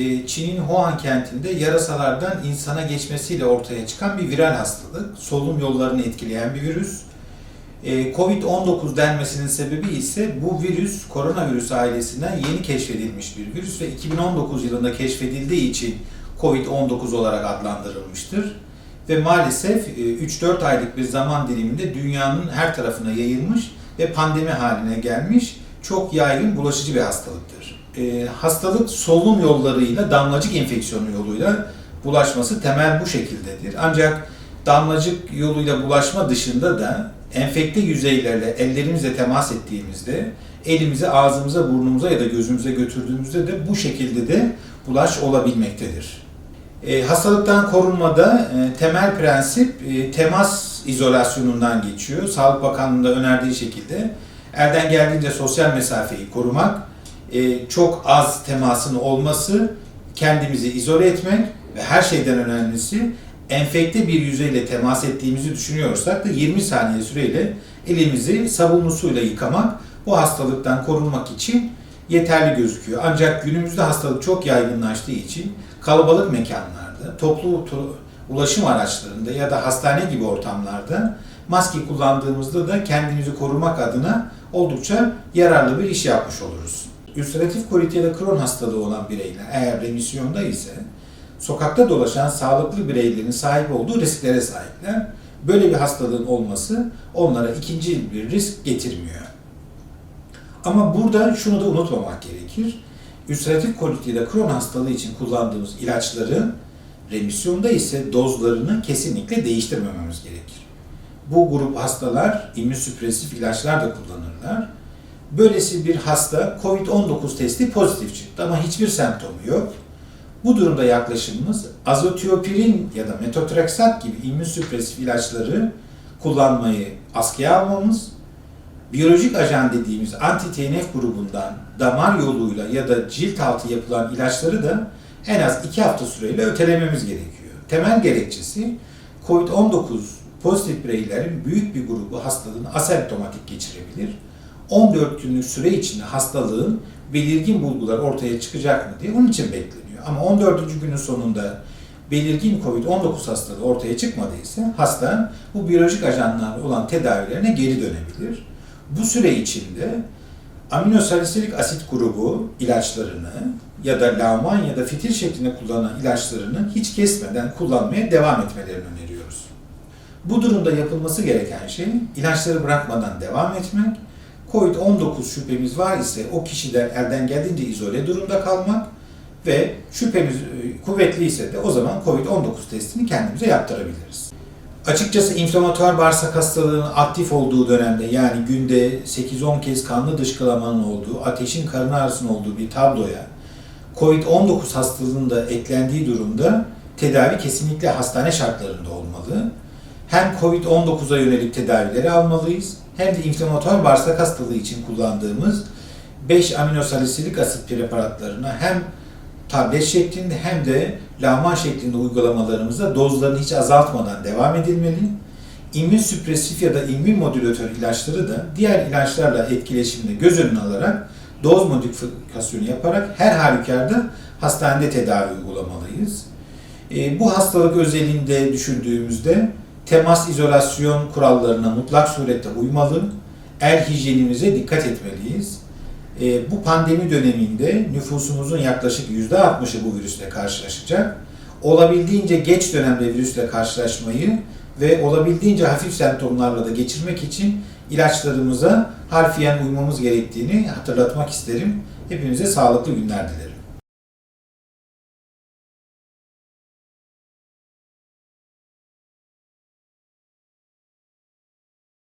e, Çin'in Wuhan kentinde yarasalardan insana geçmesiyle ortaya çıkan bir viral hastalık. Solunum yollarını etkileyen bir virüs. E, Covid-19 denmesinin sebebi ise bu virüs koronavirüs ailesinden yeni keşfedilmiş bir virüs ve 2019 yılında keşfedildiği için Covid-19 olarak adlandırılmıştır. Ve maalesef e, 3-4 aylık bir zaman diliminde dünyanın her tarafına yayılmış ve pandemi haline gelmiş çok yaygın bulaşıcı bir hastalıktır. E, hastalık solunum yollarıyla damlacık enfeksiyonu yoluyla bulaşması temel bu şekildedir. Ancak damlacık yoluyla bulaşma dışında da enfekte yüzeylerle ellerimizle temas ettiğimizde elimizi ağzımıza, burnumuza ya da gözümüze götürdüğümüzde de bu şekilde de bulaş olabilmektedir. E, hastalıktan korunmada e, temel prensip e, temas izolasyonundan geçiyor. Sağlık Bakanlığı'nda önerdiği şekilde elden geldiğince sosyal mesafeyi korumak, e, çok az temasın olması, kendimizi izole etmek ve her şeyden önemlisi enfekte bir yüzeyle temas ettiğimizi düşünüyorsak da 20 saniye süreyle elimizi sabunlu suyla yıkamak bu hastalıktan korunmak için yeterli gözüküyor. Ancak günümüzde hastalık çok yaygınlaştığı için kalabalık mekanlarda, toplu ulaşım araçlarında ya da hastane gibi ortamlarda maske kullandığımızda da kendimizi korumak adına oldukça yararlı bir iş yapmış oluruz. Ülseratif kolit ya da Crohn hastalığı olan bireyler eğer remisyonda ise sokakta dolaşan sağlıklı bireylerin sahip olduğu risklere sahipler. Böyle bir hastalığın olması onlara ikinci bir risk getirmiyor. Ama burada şunu da unutmamak gerekir. Ülseratif kolit ya da Crohn hastalığı için kullandığımız ilaçların remisyonda ise dozlarını kesinlikle değiştirmememiz gerekir. Bu grup hastalar immünsüpresif ilaçlar da kullanırlar. Böylesi bir hasta COVID-19 testi pozitif çıktı ama hiçbir semptomu yok. Bu durumda yaklaşımımız azotiopirin ya da metotrexat gibi immünsüpresif ilaçları kullanmayı askıya almamız, biyolojik ajan dediğimiz anti-TNF grubundan damar yoluyla ya da cilt altı yapılan ilaçları da en az 2 hafta süreyle ötelememiz gerekiyor. Temel gerekçesi COVID-19 pozitif bireylerin büyük bir grubu hastalığını asemptomatik geçirebilir. 14 günlük süre içinde hastalığın belirgin bulgular ortaya çıkacak mı diye onun için bekleniyor. Ama 14. günün sonunda belirgin COVID-19 hastalığı ortaya çıkmadıysa hasta bu biyolojik ajanlarla olan tedavilerine geri dönebilir. Bu süre içinde aminosalisilik asit grubu ilaçlarını ya da lavman ya da fitil şeklinde kullanılan ilaçlarını hiç kesmeden kullanmaya devam etmelerini öneriyoruz. Bu durumda yapılması gereken şey ilaçları bırakmadan devam etmek, COVID-19 şüphemiz var ise o kişiden elden geldiğince izole durumda kalmak ve şüphemiz e, kuvvetli ise de o zaman COVID-19 testini kendimize yaptırabiliriz. Açıkçası inflamatuar bağırsak hastalığının aktif olduğu dönemde yani günde 8-10 kez kanlı dışkılamanın olduğu, ateşin karın ağrısının olduğu bir tabloya COVID-19 hastalığının da eklendiği durumda tedavi kesinlikle hastane şartlarında olmalı. Hem COVID-19'a yönelik tedavileri almalıyız hem de inflamatuar bağırsak hastalığı için kullandığımız 5 aminosalisilik asit preparatlarına hem tablet şeklinde hem de lahman şeklinde uygulamalarımızda dozlarını hiç azaltmadan devam edilmeli. İmmün süpresif ya da immün modülatör ilaçları da diğer ilaçlarla etkileşimde göz önüne alarak doz modifikasyonu yaparak her halükarda hastanede tedavi uygulamalıyız. E, bu hastalık özelinde düşündüğümüzde temas izolasyon kurallarına mutlak surette uymalı, el hijyenimize dikkat etmeliyiz. E, bu pandemi döneminde nüfusumuzun yaklaşık %60'ı bu virüsle karşılaşacak. Olabildiğince geç dönemde virüsle karşılaşmayı ve olabildiğince hafif semptomlarla da geçirmek için ilaçlarımıza harfiyen uymamız gerektiğini hatırlatmak isterim. Hepinize sağlıklı günler dilerim.